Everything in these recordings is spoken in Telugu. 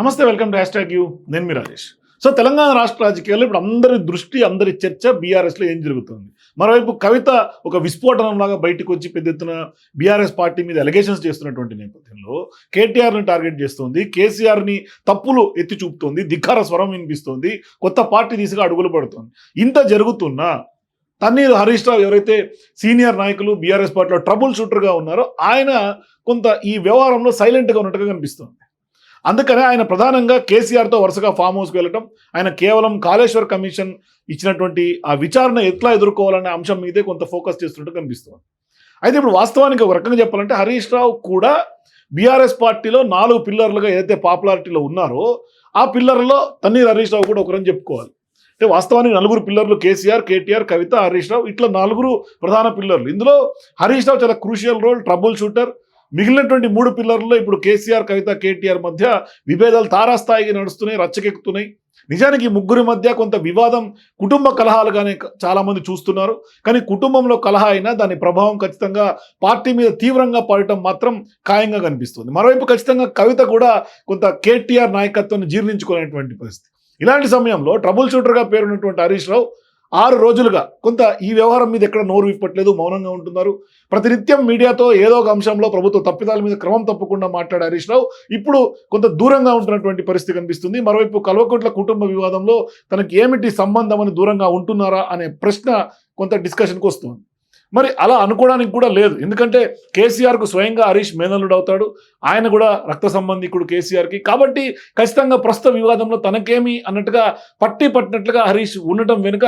నమస్తే welcome to hashtag you. నేను మీ రాజేష్. సో తెలంగాణ రాష్ట్ర రాజకీయాల్లో ఇప్పుడు అందరి దృష్టి అందరి చర్చ బీఆర్ఎస్లో ఏం జరుగుతుంది? మరోవైపు కవిత ఒక విస్ఫోటనంలాగా బయటకు వచ్చి పెద్ద ఎత్తున బీఆర్ఎస్ పార్టీ మీద ఎలిగేషన్స్ చేస్తున్నటువంటి నేపథ్యంలో కేటీఆర్ని టార్గెట్ చేస్తోంది కేసీఆర్ని తప్పులు ఎత్తి చూపుతోంది ధిక్కార స్వరం వినిపిస్తోంది కొత్త పార్టీ దిశగా అడుగులు పడుతోంది. ఇంత జరుగుతున్నా తన్నీరు హరీష్ రావు ఎవరైతే సీనియర్ నాయకులు బీఆర్ఎస్ పార్టీలో ట్రబుల్ షూటర్గా ఉన్నారో ఆయన కొంత ఈ వ్యవహారంలో సైలెంట్గా ఉన్నట్టుగా కనిపిస్తోంది. అందుకనే ఆయన ప్రధానంగా కేసీఆర్తో వరుసగా ఫామ్ హౌస్కి వెళ్ళటం ఆయన కేవలం కాళేశ్వర్ కమిషన్ ఇచ్చినటువంటి ఆ విచారణ ఎట్లా ఎదుర్కోవాలనే అంశం మీదే కొంత ఫోకస్ చేస్తున్నట్టు కనిపిస్తుంది. అయితే ఇప్పుడు వాస్తవానికి ఒక రకంగా చెప్పాలంటే హరీష్ రావు కూడా బీఆర్ఎస్ పార్టీలో నాలుగు పిల్లర్లుగా ఏదైతే పాపులారిటీలో ఉన్నారో ఆ పిల్లర్లో తన్నీర్ హరీష్ రావు కూడా ఒకరని చెప్పుకోవాలి. అంటే వాస్తవానికి నలుగురు పిల్లర్లు కేసీఆర్ కేటీఆర్ కవిత హరీష్ రావు ఇట్లా నలుగురు ప్రధాన పిల్లర్లు. ఇందులో హరీష్ రావు చాలా క్రూషియల్ రోల్ ట్రబుల్ షూటర్ మిగిలినటువంటి మూడు పిల్లర్లో ఇప్పుడు కేసీఆర్ కవిత కేటీఆర్ మధ్య విభేదాలు తారాస్థాయికి నడుస్తున్నాయి రచ్చకెక్కుతున్నాయి. నిజానికి ముగ్గురి మధ్య కొంత వివాదం కుటుంబ కలహాలుగానే చాలామంది చూస్తున్నారు. కానీ కుటుంబంలో కలహ అయినా దాని ప్రభావం ఖచ్చితంగా పార్టీ మీద తీవ్రంగా పడటం మాత్రం ఖాయంగా కనిపిస్తుంది. మరోవైపు ఖచ్చితంగా కవిత కూడా కొంత కేటీఆర్ నాయకత్వాన్ని జీర్ణించుకునేటువంటి పరిస్థితి. ఇలాంటి సమయంలో ట్రబుల్ షూటర్గా పేరున్నటువంటి హరీష్ రావు ఆరు రోజులుగా కొంత ఈ వ్యవహారం మీద ఎక్కడ నోరు విప్పట్లేదు మౌనంగా ఉంటున్నారు. ప్రతినిత్యం మీడియాతో ఏదో ఒక అంశంలో ప్రభుత్వ తప్పిదాల మీద క్రమం తప్పకుండా మాట్లాడే హరీష్ రావు ఇప్పుడు కొంత దూరంగా ఉంటున్నటువంటి పరిస్థితి కనిపిస్తుంది. మరోవైపు కల్వకుంట్ల కుటుంబ వివాదంలో తనకి ఏమిటి సంబంధం అని దూరంగా ఉంటున్నారా అనే ప్రశ్న కొంత డిస్కషన్కి వస్తుంది. మరి అలా అనుకోవడానికి కూడా లేదు. ఎందుకంటే కేసీఆర్కు స్వయంగా హరీష్ మేనల్లుడు అవుతాడు. ఆయన కూడా రక్త సంబంధికుడు కేసీఆర్కి కాబట్టి ఖచ్చితంగా ప్రస్తుత వివాదంలో తనకేమి అన్నట్టుగా పట్టి పట్టినట్లుగా హరీష్ ఉండటం వెనుక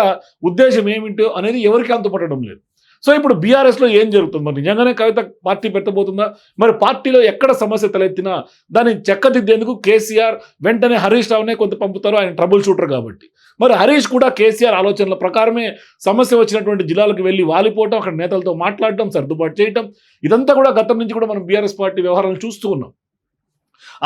ఉద్దేశం ఏమిటో అనేది ఎవరికి అంతుపట్టడం లేదు. సో ఇప్పుడు బీఆర్ఎస్లో ఏం జరుగుతుంది? మరి నిజంగానే కవిత పార్టీ పెట్టబోతుందా? మరి పార్టీలో ఎక్కడ సమస్య తలెత్తినా దాన్ని చెక్కదిద్దేందుకు కేసీఆర్ వెంటనే హరీష్ రావునే కొంత పంపుతారు. ఆయన ట్రబుల్ షూటర్ కాబట్టి. మరి హరీష్ కూడా కేసీఆర్ ఆలోచనల ప్రకారమే సమస్య వచ్చినటువంటి జిల్లాలకు వెళ్ళి వాలిపోవటం అక్కడ నేతలతో మాట్లాడటం సర్దుబాటు చేయటం ఇదంతా కూడా గతం నుంచి కూడా మనం బీఆర్ఎస్ పార్టీ వ్యవహారాలు చూస్తూ ఉన్నాం.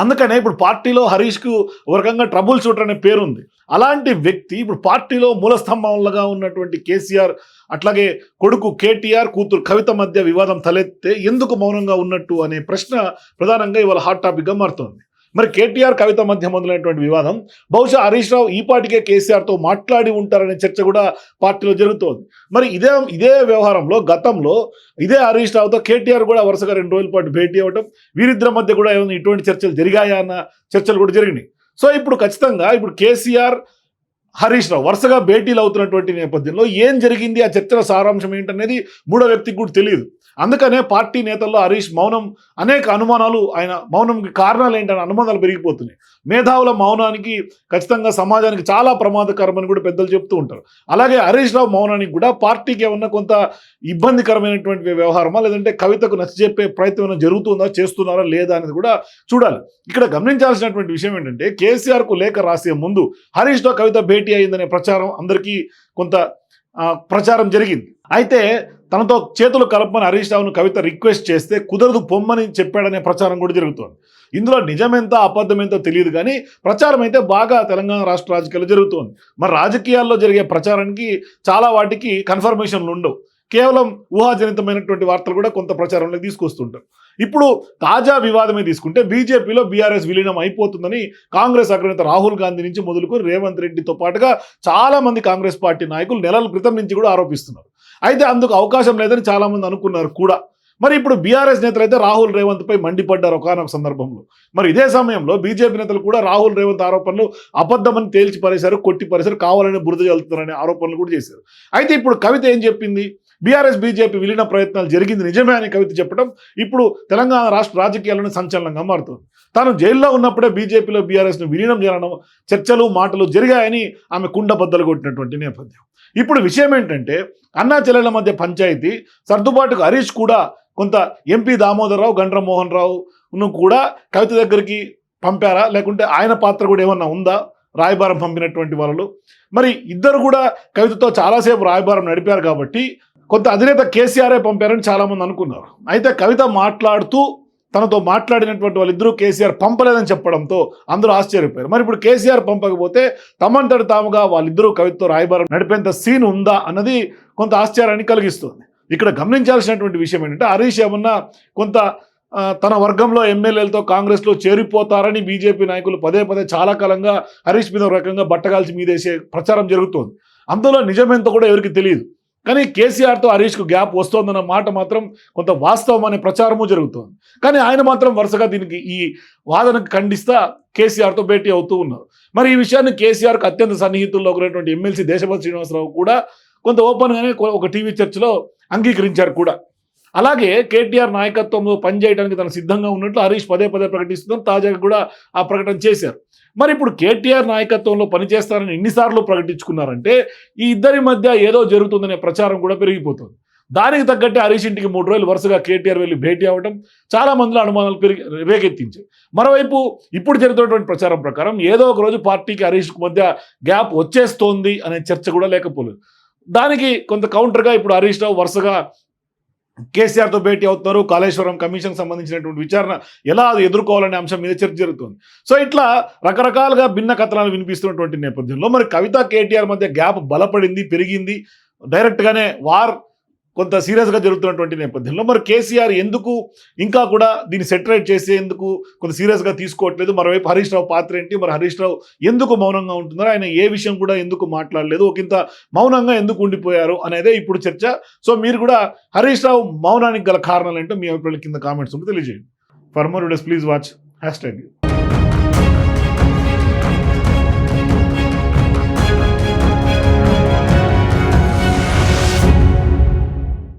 అందుకనే ఇప్పుడు పార్టీలో హరీష్కు ఒక రకంగా ట్రబుల్ షూటర్ అనే పేరుంది. అలాంటి వ్యక్తి ఇప్పుడు పార్టీలో మూలస్తంభంలాగా ఉన్నటువంటి కేసీఆర్ అట్లాగే కొడుకు కేటీఆర్ కూతురు కవిత మధ్య వివాదం తలెత్తే ఎందుకు మౌనంగా ఉన్నట్టు అనే ప్రశ్న ప్రధానంగా ఇవాళ హాట్ టాపిక్గా మారుతోంది. మరి కేటీఆర్ కవిత మధ్య మొదలైనటువంటి వివాదం బహుశా హరీష్ రావు ఈ పాటికే కేసీఆర్తో మాట్లాడి ఉంటారనే చర్చ కూడా పార్టీలో జరుగుతోంది. మరి ఇదే ఇదే వ్యవహారంలో గతంలో ఇదే హరీష్ రావుతో కేటీఆర్ కూడా వరుసగా రెండు రోజుల పాటు భేటీ అవ్వటం వీరిద్దరి మధ్య కూడా ఏమైనా ఇటువంటి చర్చలు జరిగాయా అన్న చర్చలు కూడా జరిగినాయి. సో ఇప్పుడు ఖచ్చితంగా ఇప్పుడు కేసీఆర్ హరీష్ రావు వరుసగా భేటీలు అవుతున్నటువంటి నేపథ్యంలో ఏం జరిగింది? ఆ చర్చల సారాంశం ఏంటనేది మూడో వ్యక్తికి కూడా తెలియదు. అందుకనే పార్టీ నేతల్లో హరీష్ మౌనం అనేక అనుమానాలు ఆయన మౌనంకి కారణాలు ఏంటనే అనుమానాలు పెరిగిపోతున్నాయి. మేధావుల మౌనానికి ఖచ్చితంగా సమాజానికి చాలా ప్రమాదకరమని కూడా పెద్దలు చెప్తూ ఉంటారు. అలాగే హరీష్ రావు మౌనానికి కూడా పార్టీకి ఏమన్నా కొంత ఇబ్బందికరమైనటువంటి వ్యవహారమా? లేదంటే కవితకు నచ్చజెప్పే ప్రయత్నం ఏమైనా జరుగుతుందా? చేస్తున్నారా? లేదా అనేది కూడా చూడాలి. ఇక్కడ గమనించాల్సినటువంటి విషయం ఏంటంటే కేసీఆర్కు లేఖ రాసే ముందు హరీష్ రావు కవిత భేటీ అయిందనే ప్రచారం అందరికీ కొంత ప్రచారం జరిగింది. అయితే తనతో చేతులు కలపమని హరీష్ రావును కవిత రిక్వెస్ట్ చేస్తే కుదరదు పొమ్మని చెప్పాడనే ప్రచారం కూడా జరుగుతోంది. ఇందులో నిజమెంత అబద్ధం ఎంతో తెలియదు కానీ ప్రచారం అయితే బాగా తెలంగాణ రాష్ట్ర రాజకీయాల్లో జరుగుతోంది. మరి రాజకీయాల్లో జరిగే ప్రచారానికి చాలా వాటికి కన్ఫర్మేషన్లు ఉండవు. కేవలం ఊహాజనితమైనటువంటి వార్తలు కూడా కొంత ప్రచారంలోకి తీసుకొస్తుంటారు. ఇప్పుడు తాజా వివాదమే తీసుకుంటే బీజేపీలో బీఆర్ఎస్ విలీనం అయిపోతుందని కాంగ్రెస్ అగ్రనేత రాహుల్ గాంధీ నుంచి మొదలుకొని రేవంత్ రెడ్డితో పాటుగా చాలా మంది కాంగ్రెస్ పార్టీ నాయకులు నెలల క్రితం నుంచి కూడా ఆరోపిస్తున్నారు. అయితే అందుకు అవకాశం లేదని చాలా మంది అనుకున్నారు కూడా. మరి ఇప్పుడు బీఆర్ఎస్ నేతలు అయితే రాహుల్ రేవంత్ పై మండిపడ్డారు ఒకనొక సందర్భంలో. మరి ఇదే సమయంలో బీజేపీ నేతలు కూడా రాహుల్ రేవంత్ ఆరోపణలు అబద్ధమని తేల్చి పరేశారు కొట్టి పరేశారు కావాలని బురద చల్లుతున్నారనే ఆరోపణలు కూడా చేశారు. అయితే ఇప్పుడు కవిత ఏం చెప్పింది? బీఆర్ఎస్ బీజేపీ విలీన ప్రయత్నాలు జరిగింది నిజమే అని కవిత చెప్పడం ఇప్పుడు తెలంగాణ రాష్ట్ర రాజకీయాలను సంచలనంగా మారుతుంది. తాను జైల్లో ఉన్నప్పుడే బీజేపీలో బీఆర్ఎస్ను విలీనం చేయడం చర్చలు మాటలు జరిగాయని ఆమె కుండ బద్దలు కొట్టినటువంటి నేపథ్యం. ఇప్పుడు విషయం ఏంటంటే అన్నా చెల్లెల మధ్య పంచాయతీ సర్దుబాటుకు హరీష్ కూడా కొంత ఎంపీ దామోదరరావు రావు రావును కూడా కవిత దగ్గరికి పంపారా? లేకుంటే ఆయన పాత్ర కూడా ఏమన్నా ఉందా? రాయబారం పంపినటువంటి వాళ్ళు మరి ఇద్దరు కూడా కవితతో చాలాసేపు రాయబారం నడిపారు కాబట్టి కొంత అధినేత కేసీఆరే పంపారని చాలామంది అనుకున్నారు. అయితే కవిత మాట్లాడుతూ తనతో మాట్లాడినటువంటి వాళ్ళిద్దరూ కేసీఆర్ పంపలేదని చెప్పడంతో అందరూ ఆశ్చర్యపోయారు. మరి ఇప్పుడు కేసీఆర్ పంపకపోతే తమంతటి తాముగా వాళ్ళిద్దరూ కవితతో రాయబారం నడిపేంత సీన్ ఉందా అన్నది కొంత ఆశ్చర్యాన్ని కలిగిస్తుంది. ఇక్కడ గమనించాల్సినటువంటి విషయం ఏంటంటే హరీష్ ఏమన్నా కొంత తన వర్గంలో ఎమ్మెల్యేలతో కాంగ్రెస్లో చేరిపోతారని బీజేపీ నాయకులు పదే పదే చాలా కాలంగా హరీష్ మీద రకంగా బట్టగాల్చి మీదేసే ప్రచారం జరుగుతోంది. అందులో నిజమెంతో కూడా ఎవరికి తెలియదు. కానీ కేసీఆర్తో హరీష్కు గ్యాప్ వస్తోందన్న మాట మాత్రం కొంత వాస్తవం అనే ప్రచారము జరుగుతోంది. కానీ ఆయన మాత్రం వరుసగా దీనికి ఈ వాదనకు ఖండిస్తా కేసీఆర్తో భేటీ అవుతూ ఉన్నారు. మరి ఈ విషయాన్ని కేసీఆర్కు అత్యంత సన్నిహితుల్లో ఉన్నటువంటి ఎమ్మెల్సీ దేశపతి శ్రీనివాసరావు కూడా కొంత ఓపెన్గానే ఒక టీవీ చర్చలో అంగీకరించారు కూడా. అలాగే కేటీఆర్ నాయకత్వంలో పనిచేయడానికి తను సిద్ధంగా ఉన్నట్లు హరీష్ పదే పదే ప్రకటిస్తున్నారు తాజాగా కూడా ఆ ప్రకటన చేశారు. మరి ఇప్పుడు కేటీఆర్ నాయకత్వంలో పనిచేస్తారని ఎన్నిసార్లు ప్రకటించుకున్నారంటే ఈ ఇద్దరి మధ్య ఏదో జరుగుతుందనే ప్రచారం కూడా పెరిగిపోతుంది. దానికి తగ్గట్టే హరీష్ ఇంటికి మూడు రోజులు వరుసగా కేటీఆర్ వెళ్ళి భేటీ అవ్వడం చాలా మందిలో అనుమానాలు పెరిగి రేకెత్తించాయి. మరోవైపు ఇప్పుడు జరుగుతున్నటువంటి ప్రచారం ప్రకారం ఏదో ఒక రోజు పార్టీకి హరీష్కి మధ్య గ్యాప్ వచ్చేస్తోంది అనే చర్చ కూడా లేకపోలేదు. దానికి కొంత కౌంటర్గా ఇప్పుడు హరీష్ రావు వరుసగా కేసీఆర్తో భేటీ అవుతున్నారు కాళేశ్వరం కమిషన్ సంబంధించినటువంటి విచారణ ఎలా అది ఎదుర్కోవాలనే అంశం మీద చర్చ జరుగుతుంది. సో ఇట్లా రకరకాలుగా భిన్న కథనాలు వినిపిస్తున్నటువంటి నేపథ్యంలో మరి కవిత కేటీఆర్ మధ్య గ్యాప్ బలపడింది పెరిగింది. డైరెక్ట్గానే వార్ కొంత సీరియస్గా జరుగుతున్నటువంటి నేపథ్యంలో. మరి కేసీఆర్ ఎందుకు ఇంకా కూడా దీన్ని సెటరేట్ చేసేందుకు కొంత సీరియస్గా తీసుకోవట్లేదు? మరోవైపు హరీష్ రావు పాత్ర ఏంటి? మరి హరీష్ రావు ఎందుకు మౌనంగా ఉంటున్నారు? ఆయన ఏ విషయం కూడా ఎందుకు మాట్లాడలేదు? ఒక ఇంత మౌనంగా ఎందుకు ఉండిపోయారు అనేదే ఇప్పుడు చర్చ. సో మీరు కూడా హరీష్ రావు మౌనానికి గల కారణాలు ఏంటో మీ అభిప్రాయాల కింద కామెంట్స్ ఉంటే తెలియజేయండి. For more videos please watch hashtag